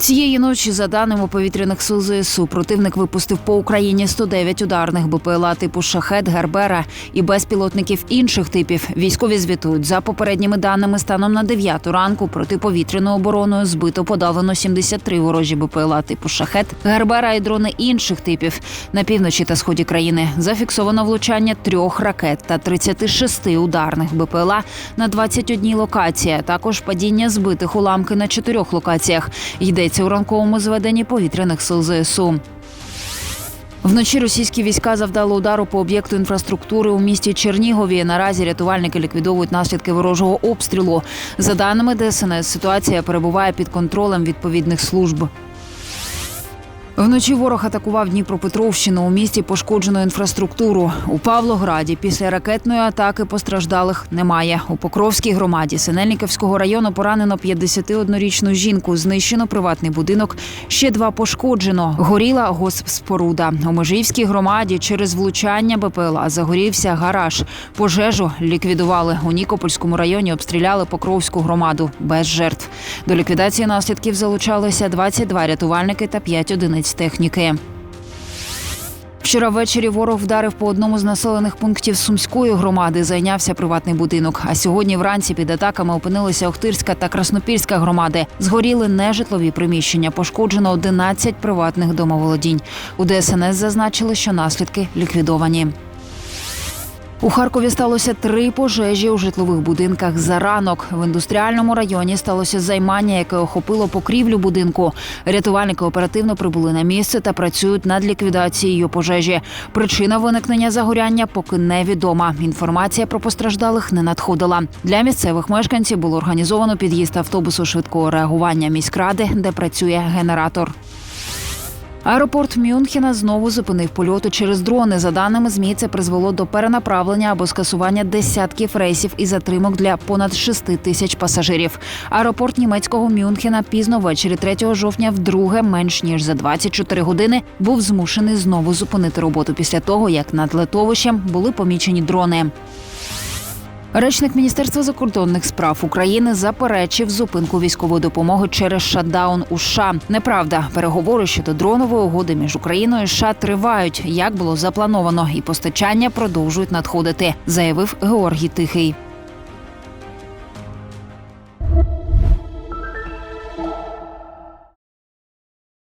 Цієї ночі, за даними повітряних сил ЗСУ, противник випустив по Україні 109 ударних БПЛА типу Шахет, Гербера і безпілотників інших типів. Військові звітують за попередніми даними станом на 9 ранку протиповітряною обороною збито подавлено 73 ворожі БПЛА типу Шахет, Гербера і дрони інших типів. На півночі та сході країни зафіксовано влучання трьох ракет та 36 ударних БПЛА на 21 локації. Також падіння збитих уламки на чотирьох локаціях. Йдеться у ранковому зведенні повітряних сил ЗСУ. Вночі російські війська завдали удару по об'єкту інфраструктури у місті Чернігові. Наразі рятувальники ліквідовують наслідки ворожого обстрілу. За даними ДСНС, ситуація перебуває під контролем відповідних служб. Вночі ворог атакував Дніпропетровщину. У місті пошкоджено інфраструктуру. У Павлограді після ракетної атаки постраждалих немає. У Покровській громаді Синельниківського району поранено 51-річну жінку. Знищено приватний будинок. Ще два пошкоджено. Горіла госпспоруда. У Межівській громаді через влучання БПЛА загорівся гараж. Пожежу ліквідували. У Нікопольському районі обстріляли Покровську громаду без жертв. До ліквідації наслідків залучалися 22 рятувальники та 5 одиниць техніки. Вчора ввечері ворог вдарив по одному з населених пунктів Сумської громади. Зайнявся приватний будинок. А сьогодні вранці під атаками опинилися Охтирська та Краснопільська громади. Згоріли нежитлові приміщення. Пошкоджено 11 приватних домоволодінь. У ДСНС зазначили, що наслідки ліквідовані. У Харкові сталося три пожежі у житлових будинках за ранок. В індустріальному районі сталося займання, яке охопило покрівлю будинку. Рятувальники оперативно прибули на місце та працюють над ліквідацією пожежі. Причина виникнення загоряння поки невідома. Інформація про постраждалих не надходила. Для місцевих мешканців було організовано під'їзд автобусу швидкого реагування міськради, де працює генератор. Аеропорт Мюнхена знову зупинив польоти через дрони. За даними ЗМІ, це призвело до перенаправлення або скасування десятків рейсів і затримок для понад 6 тисяч пасажирів. Аеропорт німецького Мюнхена пізно ввечері 3 жовтня, вдруге менш ніж за 24 години, був змушений знову зупинити роботу після того, як над летовищем були помічені дрони. Речник Міністерства закордонних справ України заперечив зупинку військової допомоги через шатдаун у США. Неправда, переговори щодо дронової угоди між Україною і США тривають, як було заплановано, і постачання продовжують надходити, заявив Георгій Тихий.